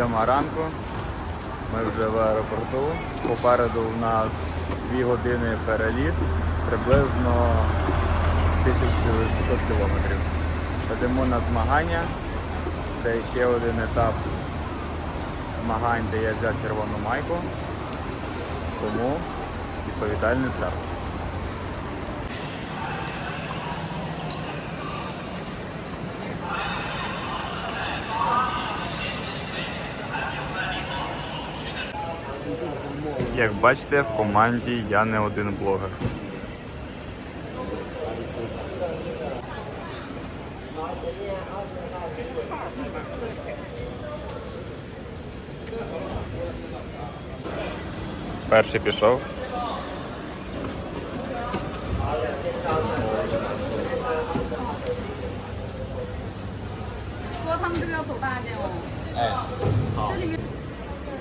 Сьома ранку. Ми вже в аеропорту. Попереду у нас 2 години переліт, приблизно 1600 кілометрів. Йдемо на змагання. Це ще один етап змагань, де я взяв червону майку. Тому відповідальний старт. Як бачите, в команді я не один блогер. Перший пішов.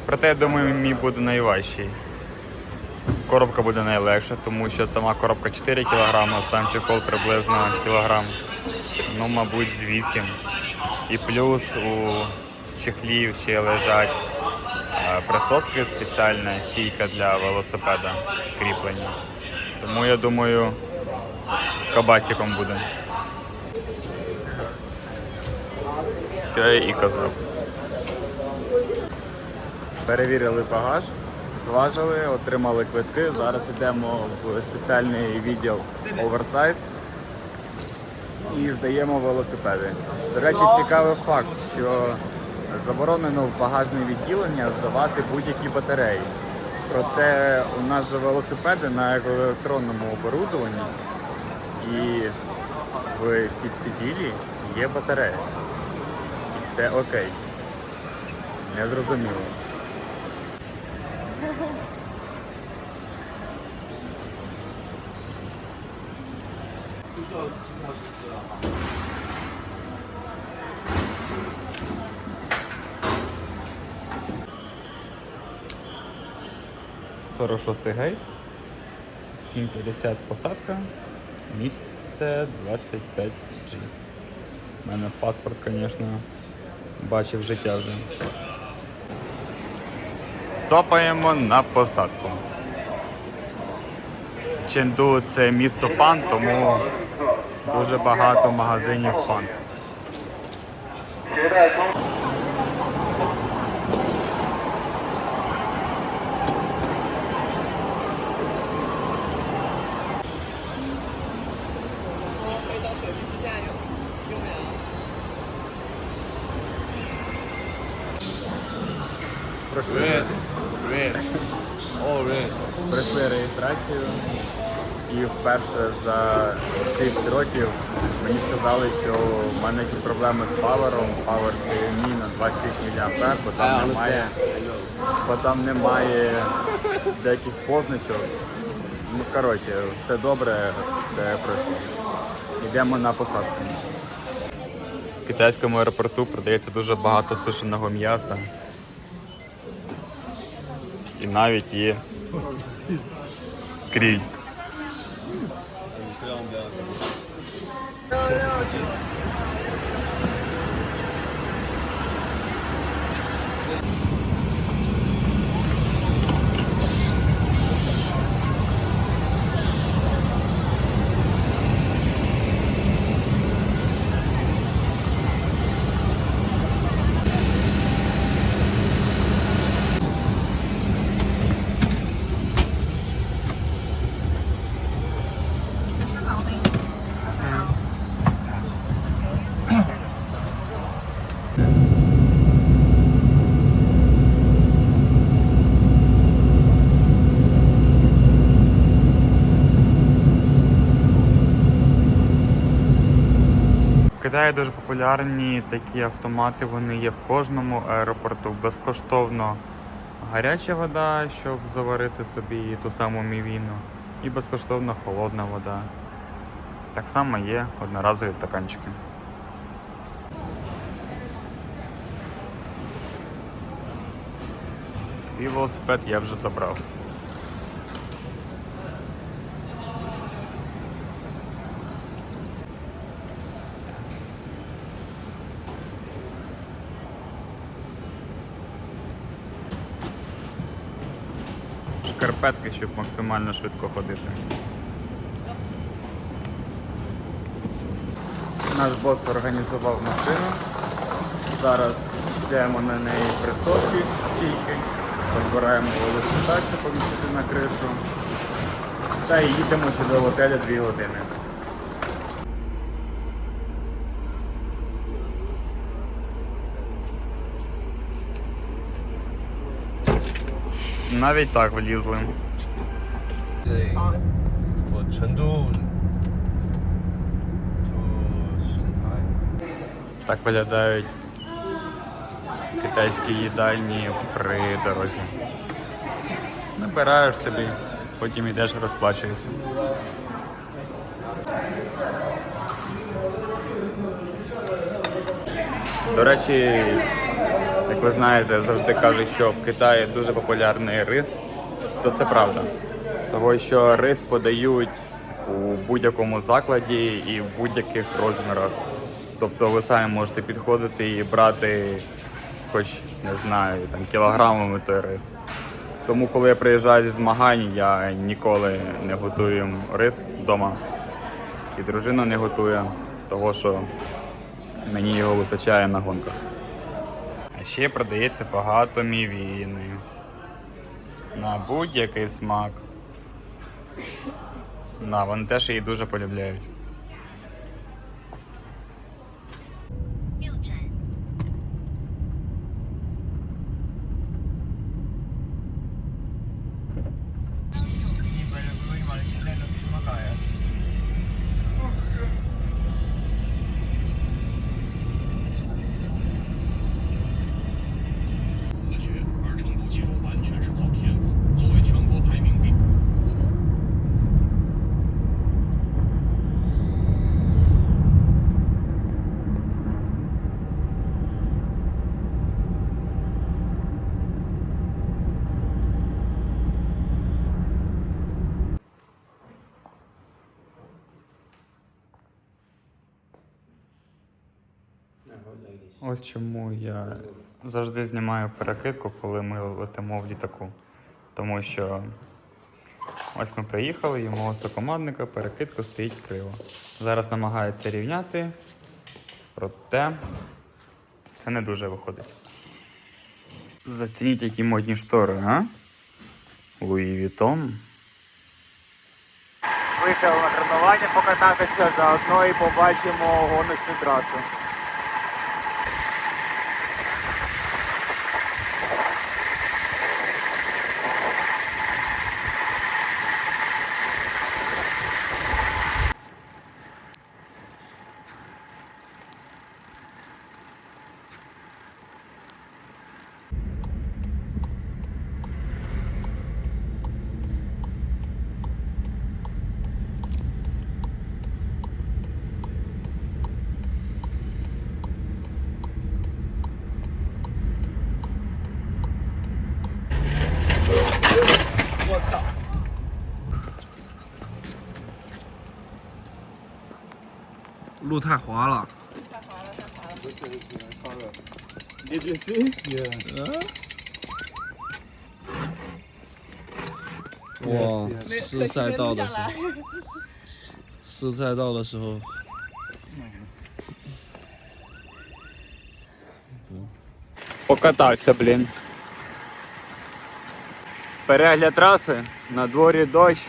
Проте я думаю, мій буде найважчий. Коробка буде найлегша, тому що сама коробка 4 кг, сам чехол приблизно кілограм. Ну, мабуть, з 8. І плюс у чехлів ще лежать е, присоски спеціальна стійка для велосипеда кріплення. Тому я думаю, кабасиком буде. Що я і казав. Перевірили багаж, зважили, отримали квитки. Зараз йдемо в спеціальний відділ оверсайз і здаємо велосипеди. До речі, цікавий факт, що заборонено в багажне відділення здавати будь-які батареї. Проте у нас же велосипеди на електронному оборудованні і в підсиділі є батарея. І це окей. Не зрозуміло. Сорок шостий гейт, 750 посадка, місце 25G. У мене паспорт, звісно, бачив життя вже. Топаємо на посадку. Ченду це місто пан, тому дуже багато магазинів пан. Red. Red. All red. Пройшли реєстрацію і вперше за 6 років мені сказали, що в мене якісь проблеми з павером, павер CMI на 20 тисяч мА, бо там немає, бо там немає деяких позначок. Ну, коротше, все добре, все пройшло. Йдемо на посадку. В китайському аеропорту продається дуже багато сушеного м'яса. І навіть є кріль. Китаї дуже популярні такі автомати, вони є в кожному аеропорту. Безкоштовно гаряча вода, щоб заварити собі ту саму мівіну, і безкоштовно холодна вода. Так само є одноразові стаканчики. Свій велосипед я вже забрав. Шкарпетки, щоб максимально швидко ходити. Наш бос організував машину. Зараз йдемо на неї присоски, стійки, розбираємо велосипед, щоб помістити на кришу. Та й їдемо до готеля 2 години. Навіть так влізли. Так виглядають китайські їдальні при дорозі. Набираєш собі, потім йдеш розплачуєшся. До речі, як ви знаєте, завжди кажуть, що в Китаї дуже популярний рис, то це правда. Того, що рис подають у будь-якому закладі і в будь-яких розмірах. Тобто ви самі можете підходити і брати, хоч не знаю, там кілограмами той рис. Тому, коли я приїжджаю зі змагань, я ніколи не готую рис вдома. І дружина не готує, того що мені його вистачає на гонках. Ще продається багато мівіни. На будь-який смак. На, вони теж її дуже полюбляють. Ось чому я завжди знімаю перекидку, коли ми летимо в літаку. Тому що ось ми приїхали, і мого сокомандника перекидка стоїть криво. Зараз намагається рівняти, проте це не дуже виходить. Зацініть, які модні штори, а? Луї Вітон. Виїхали на тренування покататися, заодно і побачимо гоночну трасу. 路太滑了。哇，试赛道的时候，试赛道的时候， Покатався, блін. Перегляд траси, на дворі дощ.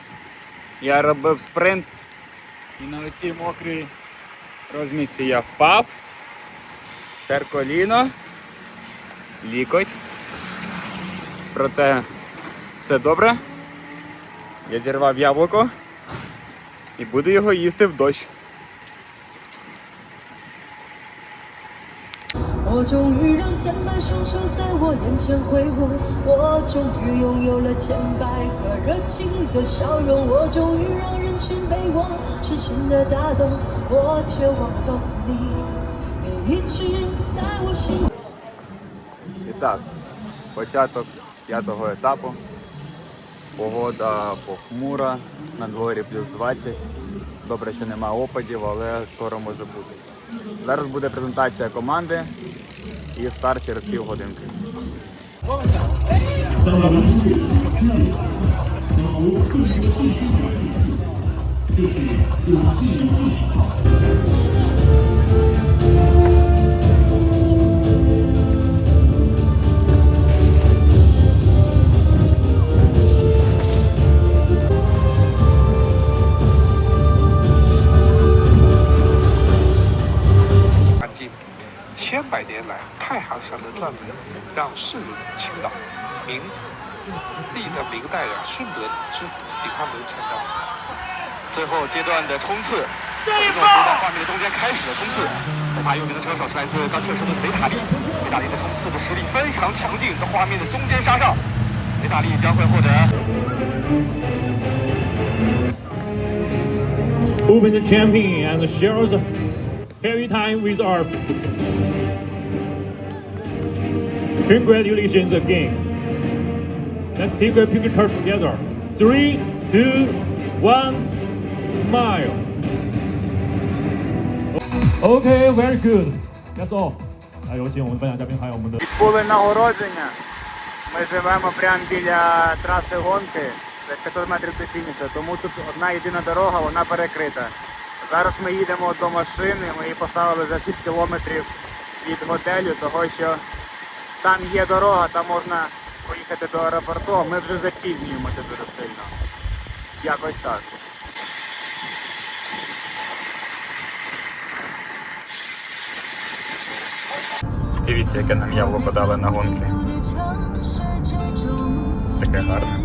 Я робив спринт і на оцій мокрій розмітці я впав. Тер коліно, лікоть. Проте все добре. Я зірвав яблуко і буду його їсти в дощ. 我终于让千百双手在我眼前挥舞，我终于拥有了千百个热情的笑容，我终于让人群被 我深深的打动，我却忘了告诉你，你一直在我心。 І так, початок п'ятого етапу. Погода похмура, на дворі плюс 20. Добре, що немає опадів, але скоро може бути. Зараз буде презентація команди і старт через 安静。千百年来，太行山的壮美让世人倾倒。明，历的明代呀，顺德知府李翰文倡导。最后阶段的冲刺，这一波在画面的中间开始了冲刺。这把有名的车手是来自刚撤出的维塔利，维塔利的冲刺的实力非常强劲，在画面的中间杀上，维塔利将会获得。Open the champion and shares heavy time with us. Congratulations again. Let's take a picture together. Three, two, one, smile. Okay, very good. That's all. 来，有请我们颁奖嘉宾，还有我们的。 Були нагородження. Ми живемо прямо біля траси гонки, за 500 метрів до фінішу, тому тут одна єдина дорога, вона перекрита. Зараз ми їдемо до машини, ми її поставили за 6 кілометрів від готелю, того що там є дорога, там можна поїхати до аеропорту, а ми вже запізнюємося дуже сильно. Якось так. Дивіться, яке нам яблуко подали на гонки. Таке гарне.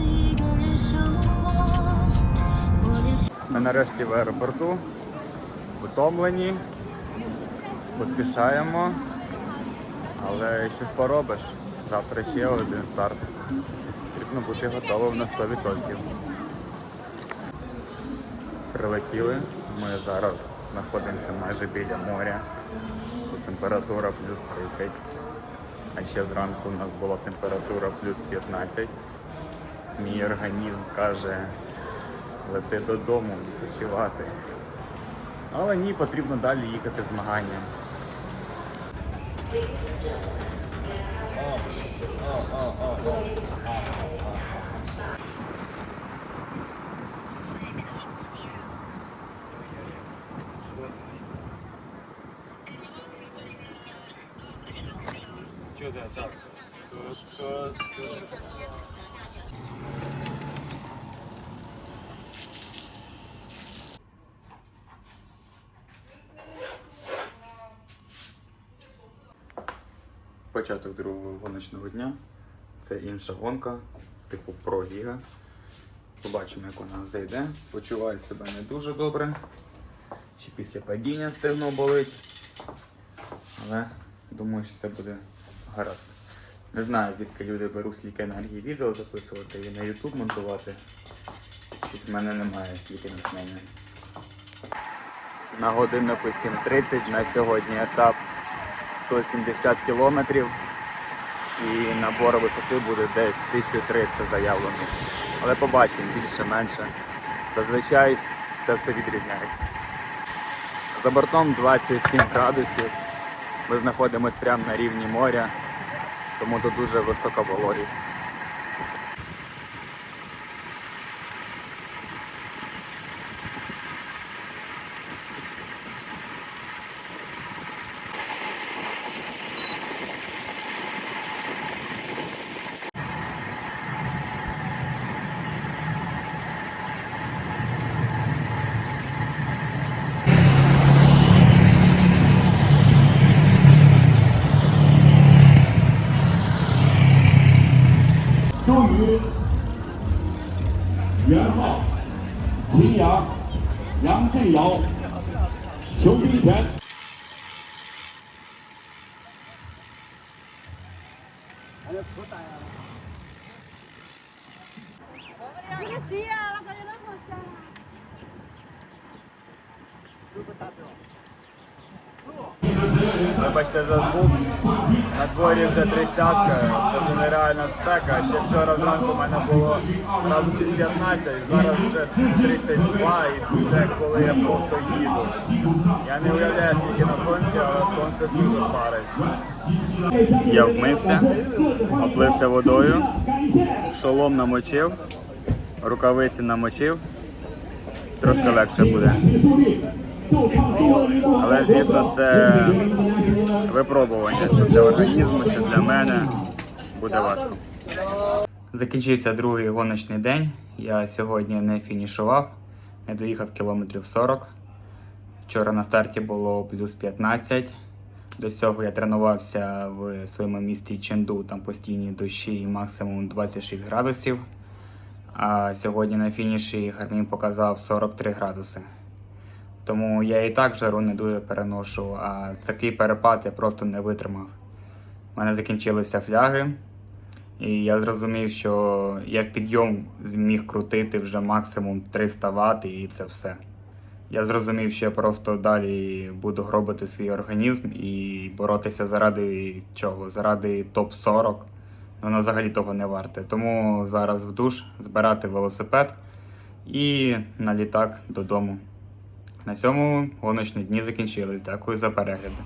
Ми нарешті в аеропорту, утомлені, поспішаємо, але що ж поробиш? Завтра ще один старт. Потрібно бути готовим на 100%. Прилетіли. Ми зараз знаходимося майже біля моря. Температура плюс 30. А ще зранку у нас була температура плюс 15. Мій організм каже, лети додому відпочивати. Але ні, потрібно далі їхати змагання. Початок другого гоночного дня. Це інша гонка, типу Giga. Побачимо, як вона зайде. Почуваю себе не дуже добре. Ще після падіння стегно болить. Але думаю, що все буде гаразд. Не знаю, звідки люди беруть стільки енергії відео записувати і на YouTube монтувати. Щось в мене немає стільки натхнення. На годиннику 7.30 на сьогодні етап 170 кілометрів і набор висоти буде десь 1300 заявлений. Але побачимо більше-менше. Зазвичай це все відрізняється. За бортом 27 градусів. Ми знаходимося прямо на рівні моря, тому тут дуже висока вологість. Вибачте за звук. На дворі вже тридцятка, це вже нереальна спека. Ще вчора зранку в мене було градусів 15, зараз вже 32 і це коли я просто їду. Я не уявляю скільки на сонці, але сонце дуже парить. Я вмився, оплився водою, шолом намочив, рукавиці намочив, трошки легше буде. Але звісно, це випробування, що для організму, що для мене буде важко. Закінчився другий гоночний день. Я сьогодні не фінішував, не доїхав кілометрів 40. Вчора на старті було плюс 15. До цього я тренувався в своєму місті Ченду, там постійні дощі і максимум 26 градусів. А сьогодні на фініші Гармін показав 43 градуси. Тому я і так жару не дуже переношу, а такий перепад я просто не витримав. У мене закінчилися фляги, і я зрозумів, що я в підйом зміг крутити вже максимум 300 Вт, і це все. Я зрозумів, що я просто далі буду гробити свій організм і боротися заради чого? Заради топ-40. Воно взагалі того не варте. Тому зараз в душ збирати велосипед і на літак додому. На цьому гоночні дні закінчились. Дякую за перегляди.